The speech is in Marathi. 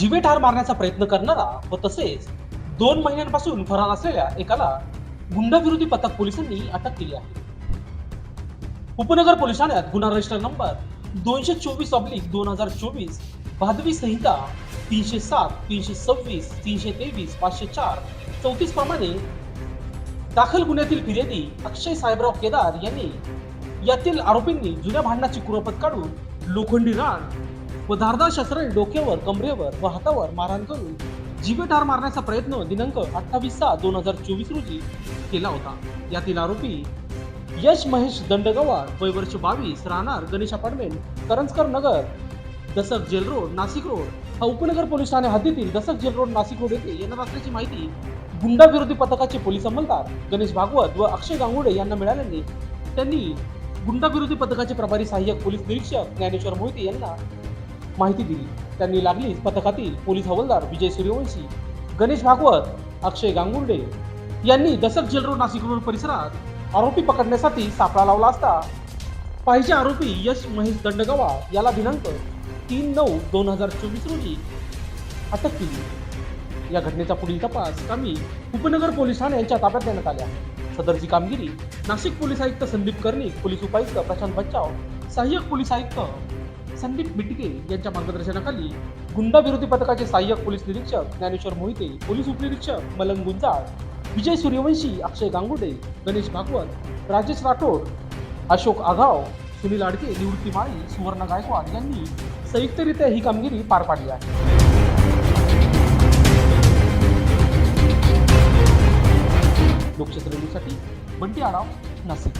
जिवे ठार मारण्याचा प्रयत्न करणारा व तसेच दोन महिन्यांपासून फरार असलेल्या एकाला गुंडाविरोधी पथक पोलिसांनी अटक केली आहे. उपनगर पोलीस ठाण्यात गुन्हा रजिस्टर नंबर दोनशे चोवीस ऑब्लिक दोन हजार चोवीस भादवी संहिता तीनशे सात तीनशे सव्वीस तीनशे तेवीस पाचशे चार चौतीस प्रमाणे दाखल गुन्ह्यातील फिर्यादी अक्षय साहेबराव केदार यांनी यातील आरोपींनी जुन्या भांडणाची कुरपत काढून लोखंडी रान व धारदार शस्त्राने डोक्यावर कमरेवर व हातावर मारहाण करून जीवेठार मारण्याचा प्रयत्न दिनांक अठ्ठावीस सहा दोन हजार चोवीस रोजी केला होता. यातील आरोपी यश महेश दंडगवार वय वर्ष बावीस राहणार गणेश अपार्टमेंट करंजकर नगर दसक जेल रोड नाशिक रोड. हा उपनगर पोलीस ठाणे हद्दीतील दसक जेल रोड नाशिक रोड येथे येणार असल्याची माहिती गुंडा विरोधी पथकाचे पोलीस अंमलदार गणेश भागवत व अक्षय गांगुडे यांना मिळाल्याने त्यांनी गुंडा विरोधी पथकाचे प्रभारी सहाय्यक पोलीस निरीक्षक ज्ञानेश्वर मोहिते यांना माहिती दिली. त्यांनी लागलीच पथकातील पोलीस हवालदार विजय सूर्यवंशी गणेश भागवत अक्षय गांगुर्डे यांनी दसक जेल रोड नाशिक रोड परिसरात आरोपी पकडण्यासाठी सापळा लावला असता पाहिजे आरोपी यश महेश दंडगवा याला दिनांक तीन नऊ दोन हजार चोवीस रोजी अटक केली. या घटनेचा पुढील तपास कामी उपनगर पोलीस ठाणे यांच्या ताब्यात देण्यात आल्या. सदरची कामगिरी नाशिक पोलीस आयुक्त संदीप कर्णिक पोलीस उपायुक्त प्रशांत बच्चाव सहाय्यक पोलीस आयुक्त संदीप मिटके यांच्या मार्गदर्शनाखाली गुंडाविरोधी पथकाचे सहाय्यक पोलीस निरीक्षक ज्ञानेश्वर मोहिते पोलीस उपनिरीक्षक मलंग गुंजाळ विजय सूर्यवंशी अक्षय गांगुडे गणेश भागवत राजेश राठोड अशोक आघाव सुनील आडके निवृत्ती माळी सुवर्ण गायकवाड यांनी संयुक्तरित्या ही कामगिरी पार पाडली आहे. लोकशाही बंटी आडाव नाशिक.